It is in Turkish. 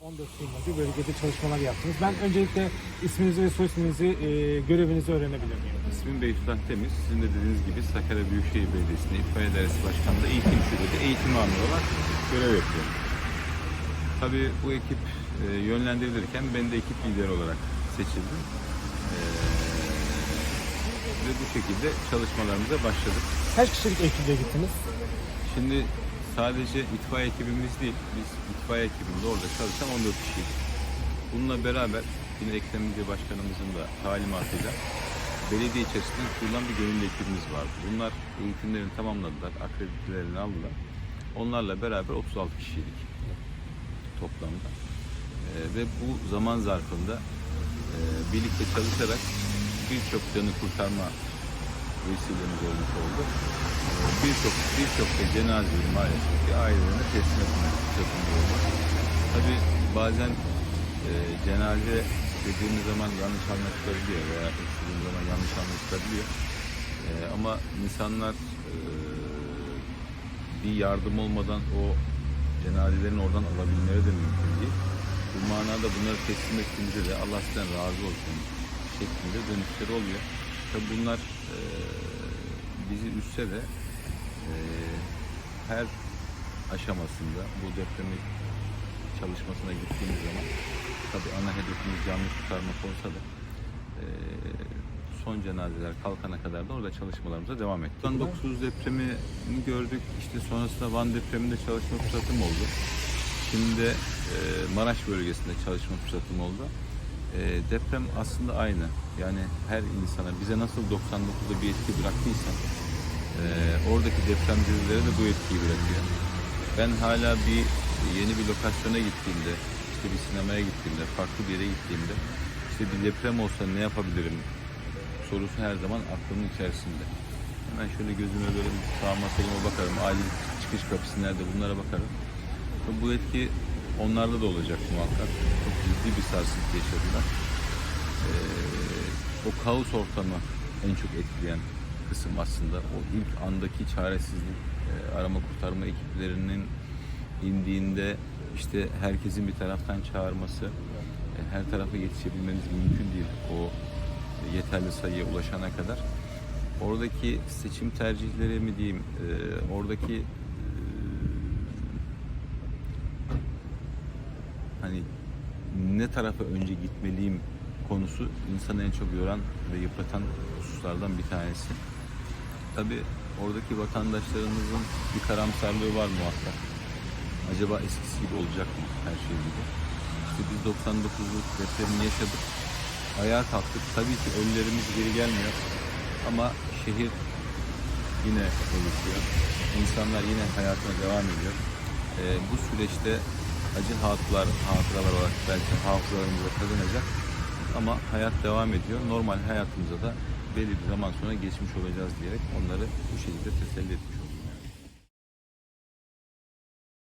14 yıldır bölgede çalışmalar yaptınız. Ben öncelikle isminizi ve soy isminizi, e, görevinizi öğrenebilir miyim? İsmim Beytullah Temiz. Sizin de dediğiniz gibi Sakarya Büyükşehir Belediyesi'nde İtfaiye Dairesi Başkanı'nda eğitim şubede eğitim amiri olarak görev yapıyorum. Tabii bu ekip e, yönlendirilirken ben de ekip lideri olarak seçildim. E, ve bu şekilde çalışmalarımıza başladık. Kaç kişilik ekiple gittiniz? Şimdi sadece itfaiye ekibimiz değil, biz itfaiye ekibinde orada çalışan 14 kişiyiz. Bununla beraber yine Ekrem İnce Başkanımızın da talimatıyla belediye içerisinde kurulan bir gönüllü ekibimiz vardı. Bunlar eğitimlerini tamamladılar, akreditelerini aldılar. Onlarla beraber 36 kişiydik toplamda. Ee, ve bu zaman zarfında e, birlikte çalışarak birçok canı kurtarma vesilemiz olmuş oldu. Ee, Birçok birçok da cenazeyi maalesef ki ailelerine teslim etmek fırsatımız oldu. Tabii bazen e, cenaze dediğimiz zaman yanlış anlaşılabiliyor veya istediğimiz zaman yanlış anlaşılabiliyor. E, ama insanlar e, bir yardım olmadan o cenazelerin oradan alabilmeleri de mümkün değil. Bu manada bunları teslim ettiğimizde de Allah sizden razı olsun şeklinde dönüşleri oluyor. Tabii bunlar e, bizi üstse de e, her aşamasında bu depremi çalışmasına gittiğimiz zaman tabii ana hedefimiz canlı kurtarmak olsa da e, son cenazeler kalkana kadar da orada çalışmalarımıza devam ettik. 99 depremini gördük. İşte sonrasında Van depreminde çalışma fırsatım oldu. Şimdi de e, Maraş bölgesinde çalışma fırsatım oldu. E, deprem aslında aynı. Yani her insana bize nasıl 99'da bir etki bıraktıysa e, oradaki depremzdelere de bu etkiyi bırakıyor. Ben hala bir yeni bir lokasyona gittiğimde, işte bir sinemaya gittiğimde, farklı bir yere gittiğimde işte bir deprem olsa ne yapabilirim sorusu her zaman aklımın içerisinde. Hemen şöyle gözüme böyle bir sağıma soluma bakarım. Acil çıkış kapısı nerede bunlara bakarım. Bu etki onlarda da olacak muhakkak. Çok ciddi bir sarsıntı yaşadılar. Ee, o kaos ortamı en çok etkileyen kısım aslında. O ilk andaki çaresizlik, e, arama kurtarma ekiplerinin indiğinde işte herkesin bir taraftan çağırması, e, her tarafa yetişebilmeniz mümkün değil. O yeterli sayıya ulaşana kadar. Oradaki seçim tercihleri mi diyeyim, e, oradaki e, hani ne tarafa önce gitmeliyim konusu insanı en çok yoran ve yıpratan hususlardan bir tanesi. Tabi oradaki vatandaşlarımızın bir karamsarlığı var muhakkak. Acaba eskisi gibi olacak mı her şey gibi? İşte biz 99'luk depremini yaşadık. Ayağa kalktık. Tabii ki ölülerimiz geri gelmiyor. Ama şehir yine oluşuyor. İnsanlar yine hayatına devam ediyor. Ee, bu süreçte acı hatıralar, hatıralar olarak belki hafızalarımıza kazanacak. Ama hayat devam ediyor. Normal hayatımıza da belli bir zaman sonra geçmiş olacağız diyerek onları bu şekilde teselli etmiş olduk.